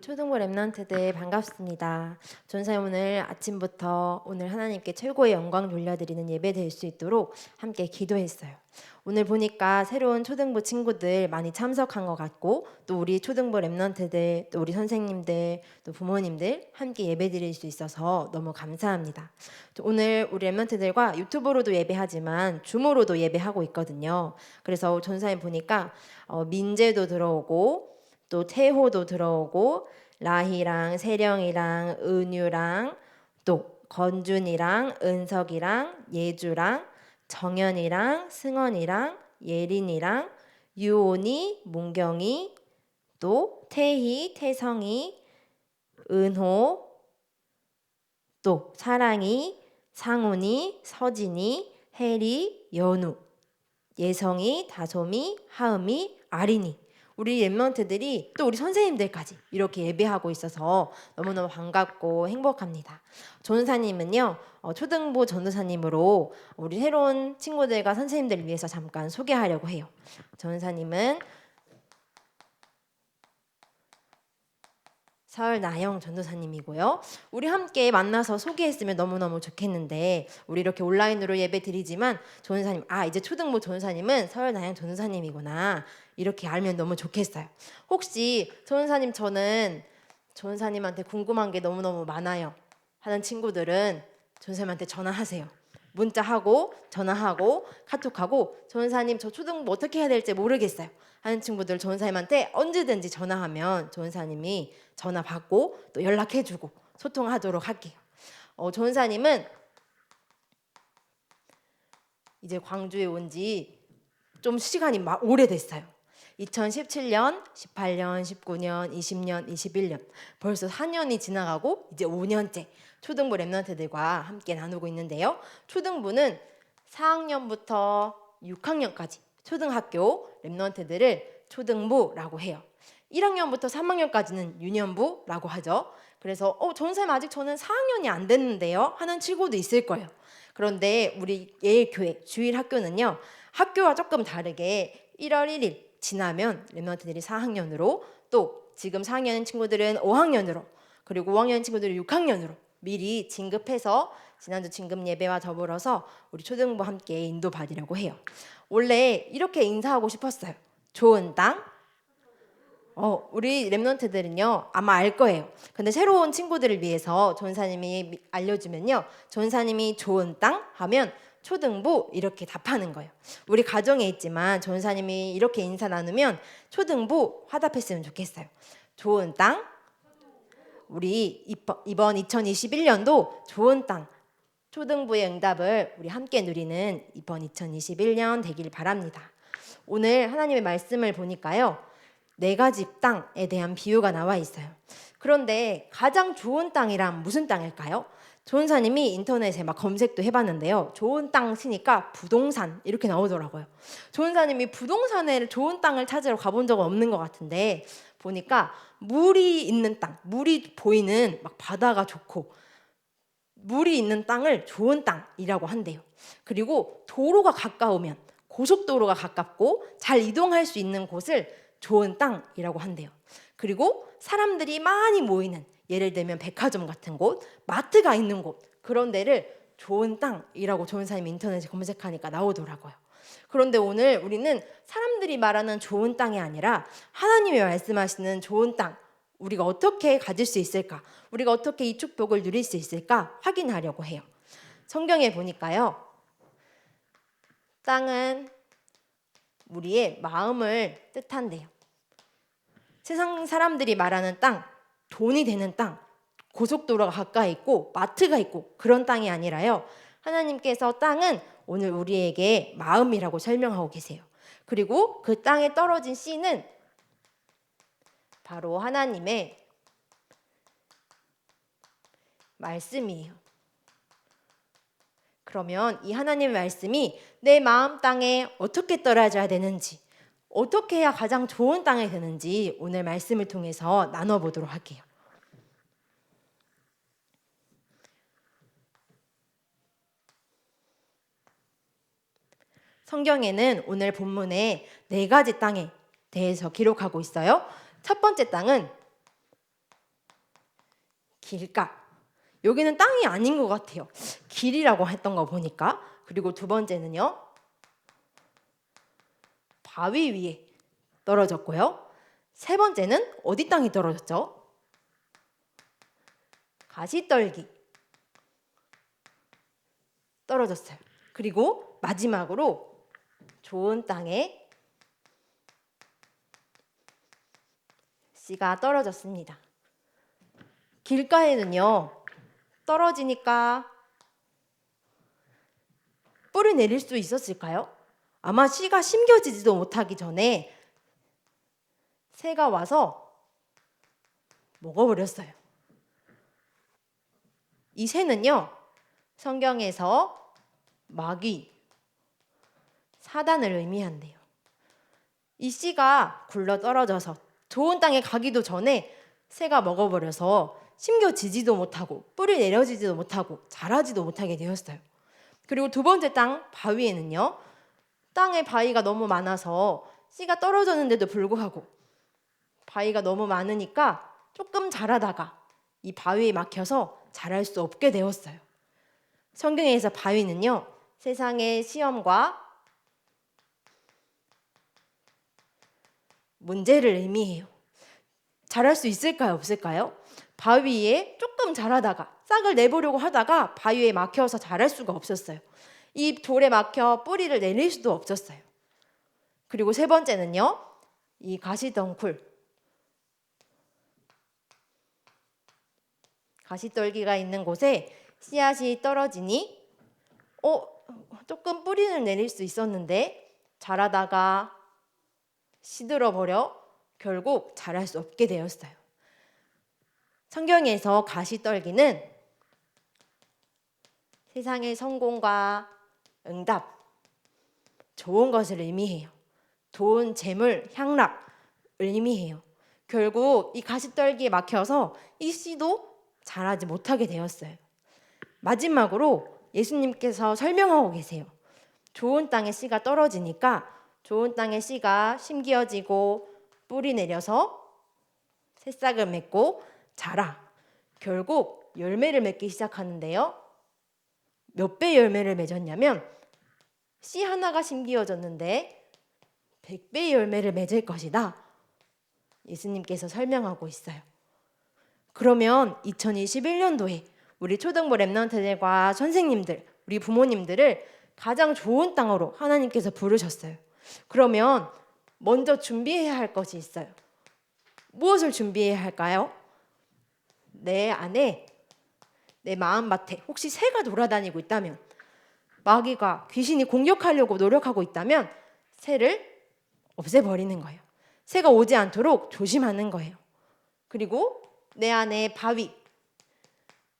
초등부 랩런트들 반갑습니다. 전사님 오늘 아침부터 오늘 하나님께 최고의 영광 돌려드리는 예배 될 수 있도록 함께 기도했어요. 오늘 보니까 새로운 초등부 친구들 많이 참석한 것 같고 또 우리 초등부 랩런트들 또 우리 선생님들 또 부모님들 함께 예배 드릴 수 있어서 너무 감사합니다. 또 오늘 우리 랩런트들과 유튜브로도 예배하지만 줌으로도 예배하고 있거든요. 그래서 전사님 보니까 어, 민재도 들어오고 또 태호도 들어오고 라희랑 세령이랑 은유랑 또 건준이랑 은석이랑 예주랑 정연이랑 승원이랑 예린이랑 유온이 문경이 또 태희 태성이 은호 또 사랑이 상훈이 서진이 혜리 연우 예성이 다솜이 하음이 아린이 우리 랩런트들이 또 우리 선생님들까지 이렇게 예배하고 있어서 너무너무 반갑고 행복합니다. 전사님은요 어, 초등부 전도사님으로 우리 새로운 친구들과 선생님들을 위해서 잠깐 소개하려고 해요. 전사님은 서울 나영 전도사님이고요. 우리 함께 만나서 소개했으면 너무너무 좋겠는데 우리 이렇게 온라인으로 예배 드리지만 전도사님 아 이제 초등부 전도사님은 서울 나영 전도사님이구나 이렇게 알면 너무 좋겠어요. 혹시 전도사님 저는 전도사님한테 궁금한 게 너무너무 많아요. 하는 친구들은 전도사님한테 전화하세요. 문자하고 전화하고 카톡하고 전사님 저 초등부 어떻게 해야 될지 모르겠어요 하는 친구들 전사님한테 언제든지 전화하면 전사님이 전화 받고 또 연락해주고 소통하도록 할게요. 어, 전사님은 이제 광주에 온 지 좀 시간이 막 오래됐어요. 2017년, 18년, 19년, 20년, 21년 벌써 4년이 지나가고 이제 5년째 초등부 랩런트들과 함께 나누고 있는데요. 초등부는 4학년부터 6학년까지 초등학교 랩런트들을 초등부라고 해요. 1학년부터 3학년까지는 유년부라고 하죠. 그래서 어, 전쌤 아직 저는 4학년이 안 됐는데요 하는 친구도 있을 거예요. 그런데 우리 예일교회 주일 학교는요. 학교와 조금 다르게 1월 1일 지나면 랩런트들이 4학년으로 또 지금 4학년 친구들은 5학년으로 그리고 5학년 친구들은 6학년으로 미리 진급해서 지난주 진급 예배와 더불어서 우리 초등부 함께 인도받으려고 해요. 원래 이렇게 인사하고 싶었어요. 좋은 땅. 어, 우리 랩런트들은요 아마 알 거예요. 근데 새로운 친구들을 위해서 전사님이 알려주면요, 전사님이 좋은 땅 하면 초등부 이렇게 답하는 거예요. 우리 가정에 있지만 전사님이 이렇게 인사 나누면 초등부 화답했으면 좋겠어요. 좋은 땅. 우리 이번 2021년도 좋은 땅 초등부의 응답을 우리 함께 누리는 이번 2021년 되길 바랍니다. 오늘 하나님의 말씀을 보니까요. 네 가지 땅에 대한 비유가 나와 있어요. 그런데 가장 좋은 땅이란 무슨 땅일까요? 조은사님이 인터넷에 막 검색도 해봤는데요. 좋은 땅 치니까 부동산 이렇게 나오더라고요. 조은사님이 부동산에 좋은 땅을 찾으러 가본 적은 없는 것 같은데 보니까 물이 있는 땅, 물이 보이는 막 바다가 좋고 물이 있는 땅을 좋은 땅이라고 한대요. 그리고 도로가 가까우면 고속도로가 가깝고 잘 이동할 수 있는 곳을 좋은 땅이라고 한대요. 그리고 사람들이 많이 모이는 예를 들면 백화점 같은 곳, 마트가 있는 곳 그런 데를 좋은 땅이라고 좋은 사람 인터넷에 검색하니까 나오더라고요. 그런데 오늘 우리는 사람들이 말하는 좋은 땅이 아니라 하나님이 말씀하시는 좋은 땅 우리가 어떻게 가질 수 있을까? 우리가 어떻게 이 축복을 누릴 수 있을까? 확인하려고 해요. 성경에 보니까요. 땅은 우리의 마음을 뜻한대요. 세상 사람들이 말하는 땅, 돈이 되는 땅, 고속도로가 가까이 있고 마트가 있고 그런 땅이 아니라요. 하나님께서 땅은 오늘 우리에게 마음이라고 설명하고 계세요. 그리고 그 땅에 떨어진 씨는 바로 하나님의 말씀이에요. 그러면 이 하나님의 말씀이 내 마음 땅에 어떻게 떨어져야 되는지, 어떻게 해야 가장 좋은 땅이 되는지 오늘 말씀을 통해서 나눠보도록 할게요. 성경에는 오늘 본문에 네 가지 땅에 대해서 기록하고 있어요. 첫 번째 땅은 길가. 여기는 땅이 아닌 것 같아요. 길이라고 했던 거 보니까. 그리고 두 번째는요. 바위 위에 떨어졌고요. 세 번째는 어디 땅이 떨어졌죠? 가시떨기 떨어졌어요. 그리고 마지막으로 좋은 땅에 씨가 떨어졌습니다. 길가에는요, 떨어지니까 뿌리 내릴 수 있었을까요? 아마 씨가 심겨지지도 못하기 전에 새가 와서 먹어버렸어요. 이 새는요, 성경에서 마귀, 사단을 의미한대요. 이 씨가 굴러 떨어져서 좋은 땅에 가기도 전에 새가 먹어버려서 심겨 지지도 못하고 뿌리 내려지지도 못하고 자라지도 못하게 되었어요. 그리고 두 번째 땅 바위에는요. 땅에 바위가 너무 많아서 씨가 떨어졌는데도 불구하고 바위가 너무 많으니까 조금 자라다가 이 바위에 막혀서 자랄 수 없게 되었어요. 성경에서 바위는요. 세상의 시험과 문제를 의미해요. 자랄 수 있을까요? 없을까요? 바위에 조금 자라다가 싹을 내보려고 하다가 바위에 막혀서 자랄 수가 없었어요. 이 돌에 막혀 뿌리를 내릴 수도 없었어요. 그리고 세 번째는요. 이 가시덩굴. 가시떨기가 있는 곳에 씨앗이 떨어지니 어 조금 뿌리는 내릴 수 있었는데 자라다가 시들어 버려 결국 자랄 수 없게 되었어요. 성경에서 가시떨기는 세상의 성공과 응답, 좋은 것을 의미해요. 좋은 재물, 향락을 의미해요. 결국 이 가시떨기에 막혀서 이 씨도 자라지 못하게 되었어요. 마지막으로 예수님께서 설명하고 계세요. 좋은 땅에 씨가 떨어지니까 좋은 땅에 씨가 심기어지고 뿌리 내려서 새싹을 맺고 자라. 결국 열매를 맺기 시작하는데요. 몇 배 열매를 맺었냐면 씨 하나가 심기어졌는데 100배 열매를 맺을 것이다. 예수님께서 설명하고 있어요. 그러면 2021년도에 우리 초등부 랩런트들과 선생님들, 우리 부모님들을 가장 좋은 땅으로 하나님께서 부르셨어요. 그러면 먼저 준비해야 할 것이 있어요. 무엇을 준비해야 할까요? 내 안에 내 마음밭에 혹시 새가 돌아다니고 있다면 마귀가 귀신이 공격하려고 노력하고 있다면 새를 없애버리는 거예요. 새가 오지 않도록 조심하는 거예요. 그리고 내 안에 바위,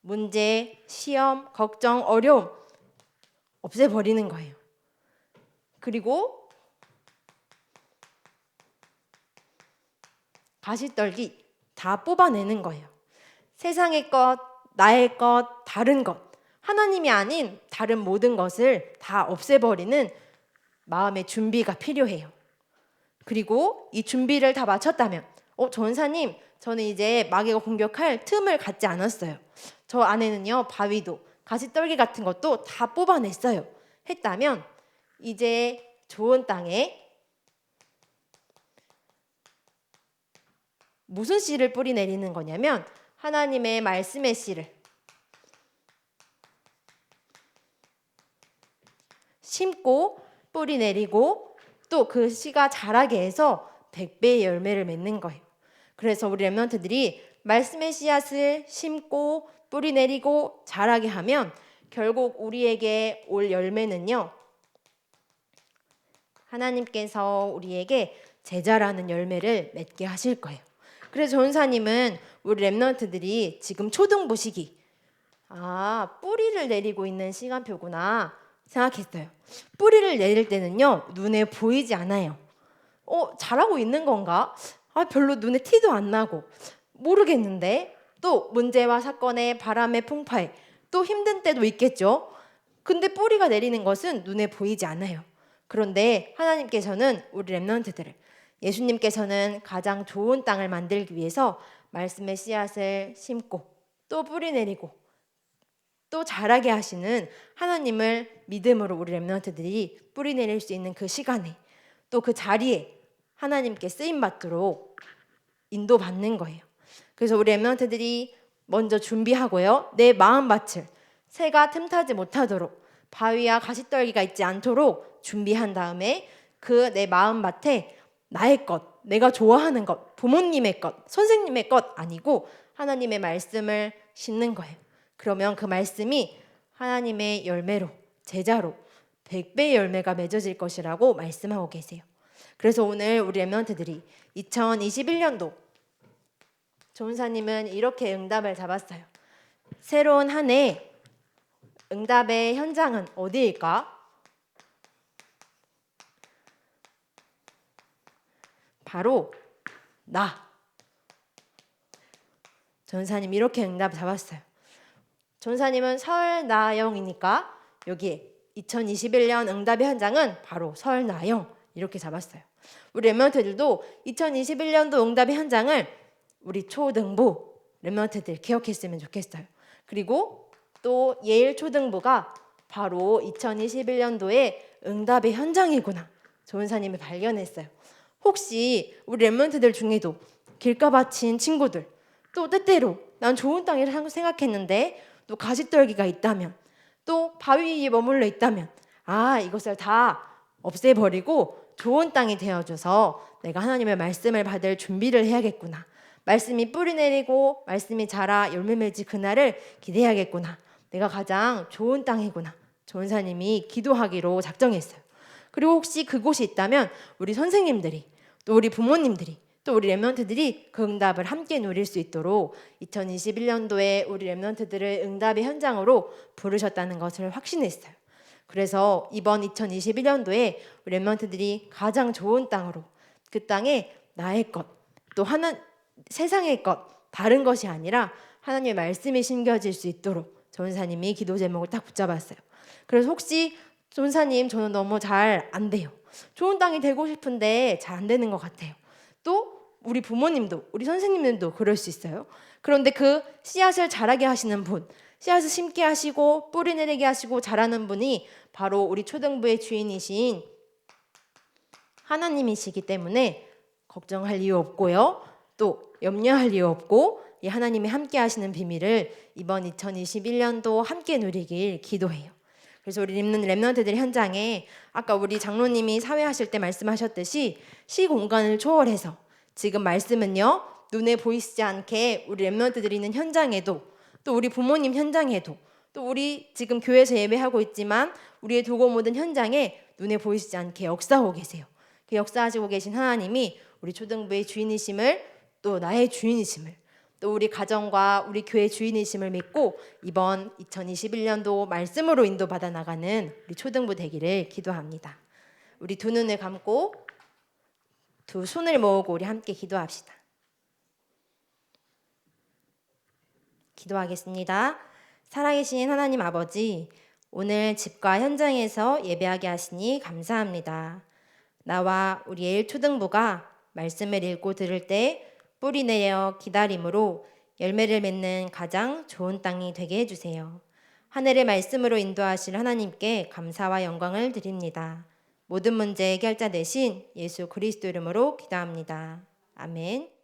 문제, 시험, 걱정, 어려움 없애버리는 거예요. 그리고 가시떨기 다 뽑아내는 거예요. 세상의 것, 나의 것, 다른 것, 하나님이 아닌 다른 모든 것을 다 없애버리는 마음의 준비가 필요해요. 그리고 이 준비를 다 마쳤다면, 어, 전사님, 저는 이제 마귀가 공격할 틈을 갖지 않았어요. 저 안에는요, 바위도, 가시떨기 같은 것도 다 뽑아냈어요. 했다면, 이제 좋은 땅에 무슨 씨를 뿌리 내리는 거냐면 하나님의 말씀의 씨를 심고 뿌리 내리고 또 그 씨가 자라게 해서 100배의 열매를 맺는 거예요. 그래서 우리 랩런트들이 말씀의 씨앗을 심고 뿌리 내리고 자라게 하면 결국 우리에게 올 열매는요. 하나님께서 우리에게 제자라는 열매를 맺게 하실 거예요. 그래서 전사님은 우리 랩런트들이 지금 초등부 시기 아 뿌리를 내리고 있는 시간표구나 생각했어요. 뿌리를 내릴 때는요 눈에 보이지 않아요. 어 잘하고 있는 건가? 아 별로 눈에 티도 안 나고 모르겠는데 또 문제와 사건에 바람의 풍파에 또 힘든 때도 있겠죠. 근데 뿌리가 내리는 것은 눈에 보이지 않아요. 그런데 하나님께서는 우리 랩런트들을 예수님께서는 가장 좋은 땅을 만들기 위해서 말씀의 씨앗을 심고 또 뿌리 내리고 또 자라게 하시는 하나님을 믿음으로 우리 렘넌트들이 뿌리 내릴 수 있는 그 시간에 또 그 자리에 하나님께 쓰임 받도록 인도받는 거예요. 그래서 우리 렘넌트들이 먼저 준비하고요. 내 마음 밭을 새가 틈타지 못하도록 바위와 가시떨기가 있지 않도록 준비한 다음에 그 내 마음 밭에 나의 것, 내가 좋아하는 것, 부모님의 것, 선생님의 것 아니고 하나님의 말씀을 심는 거예요. 그러면 그 말씀이 하나님의 열매로 제자로 백배의 열매가 맺어질 것이라고 말씀하고 계세요. 그래서 오늘 우리 엠런트들이 2021년도 조은사님은 이렇게 응답을 잡았어요. 새로운 한 해 응답의 현장은 어디일까? 바로 나. 전사님 이렇게 응답 잡았어요. 전사님은 설나영이니까 여기에 2021년 응답의 현장은 바로 설나영 이렇게 잡았어요. 우리 랩런트들도 2021년도 응답의 현장을 우리 초등부 랩런트들 기억했으면 좋겠어요. 그리고 또 예일 초등부가 바로 2021년도에 응답의 현장이구나. 조은사님이 발견했어요. 혹시 우리 랩런트들 중에도 길가 바친 친구들 또 때때로 난 좋은 땅이라고 생각했는데 또 가시떨기가 있다면 또 바위 위에 머물러 있다면 아 이것을 다 없애버리고 좋은 땅이 되어줘서 내가 하나님의 말씀을 받을 준비를 해야겠구나. 말씀이 뿌리 내리고 말씀이 자라 열매 맺지 그날을 기대해야겠구나. 내가 가장 좋은 땅이구나. 조은사님이 기도하기로 작정했어요 그리고 혹시 그곳이 있다면 우리 선생님들이 또 우리 부모님들이 또 우리 랩런트들이 그 응답을 함께 누릴 수 있도록 2021년도에 우리 랩런트들을 응답의 현장으로 부르셨다는 것을 확신했어요. 그래서 이번 2021년도에 우리 랩런트들이 가장 좋은 땅으로 그 땅에 나의 것, 또 하나 세상의 것, 다른 것이 아니라 하나님의 말씀이 심겨질 수 있도록 전사님이 기도 제목을 딱 붙잡았어요. 그래서 혹시 전사님 저는 너무 잘 안 돼요. 좋은 땅이 되고 싶은데 잘 안 되는 것 같아요. 또 우리 부모님도 우리 선생님들도 그럴 수 있어요. 그런데 그 씨앗을 자라게 하시는 분, 씨앗을 심게 하시고 뿌리 내리게 하시고 자라는 분이 바로 우리 초등부의 주인이신 하나님이시기 때문에 걱정할 이유 없고요. 또 염려할 이유 없고 이 하나님이 함께 하시는 비밀을 이번 2021년도 함께 누리길 기도해요. 그래서 우리 랩는 랩런트들 현장에 아까 우리 장로님이 사회하실 때 말씀하셨듯이 시 공간을 초월해서 지금 말씀은요 눈에 보이지 않게 우리 랩런트들이 있는 현장에도 또 우리 부모님 현장에도 또 우리 지금 교회에서 예배하고 있지만 우리의 두고 모든 현장에 눈에 보이지 않게 역사하고 계세요. 그 역사하시고 계신 하나님이 우리 초등부의 주인이심을 또 나의 주인이심을 또 우리 가정과 우리 교회 주인이심을 믿고 이번 2021년도 말씀으로 인도받아 나가는 우리 초등부 되기를 기도합니다. 우리 두 눈을 감고 두 손을 모으고 우리 함께 기도합시다. 기도하겠습니다. 살아계신 하나님 아버지, 오늘 집과 현장에서 예배하게 하시니 감사합니다. 나와 우리 의 초등부가 말씀을 읽고 들을 때 뿌리 내려 기다림으로 열매를 맺는 가장 좋은 땅이 되게 해주세요. 하늘의 말씀으로 인도하실 하나님께 감사와 영광을 드립니다. 모든 문제 해결자 되신 예수 그리스도 이름으로 기도합니다. 아멘.